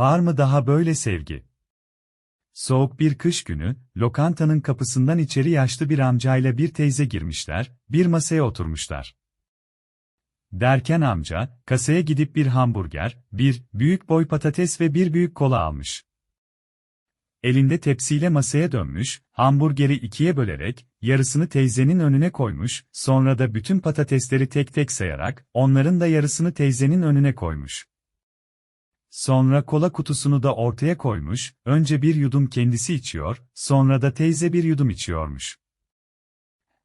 var mı daha böyle sevgi? Soğuk bir kış günü, lokantanın kapısından içeri yaşlı bir amcayla bir teyze girmişler, bir masaya oturmuşlar. Derken amca, kasaya gidip bir hamburger, bir büyük boy patates ve bir büyük kola almış. Elinde tepsiyle masaya dönmüş, hamburgeri ikiye bölerek, yarısını teyzenin önüne koymuş, sonra da bütün patatesleri tek tek sayarak, onların da yarısını teyzenin önüne koymuş. Sonra kola kutusunu da ortaya koymuş, önce bir yudum kendisi içiyor, sonra da teyze bir yudum içiyormuş.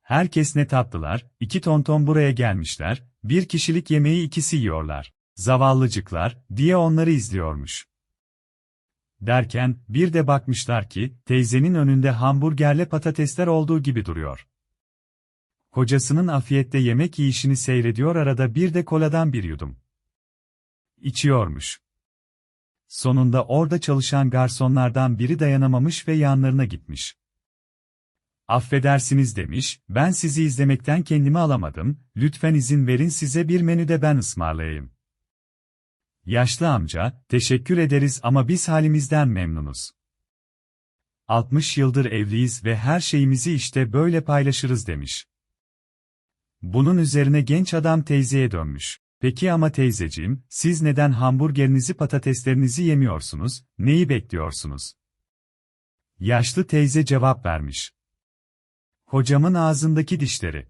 Herkes ne tatlılar, iki tonton buraya gelmişler, bir kişilik yemeği ikisi yiyorlar. Zavallıcıklar, diye onları izliyormuş. Derken, bir de bakmışlar ki, teyzenin önünde hamburgerle patatesler olduğu gibi duruyor. Kocasının afiyette yemek yiyişini seyrediyor arada bir de koladan bir yudum. İçiyormuş. Sonunda orada çalışan garsonlardan biri dayanamamış ve yanlarına gitmiş. Affedersiniz demiş, ben sizi izlemekten kendimi alamadım, lütfen izin verin size bir menüde ben ısmarlayayım. Yaşlı amca, teşekkür ederiz ama biz halimizden memnunuz. 60 yıldır evliyiz ve her şeyimizi işte böyle paylaşırız demiş. Bunun üzerine genç adam teyzeye dönmüş. Peki ama teyzeciğim, siz neden hamburgerinizi patateslerinizi yemiyorsunuz, neyi bekliyorsunuz? Yaşlı teyze cevap vermiş. Hocamın ağzındaki dişleri.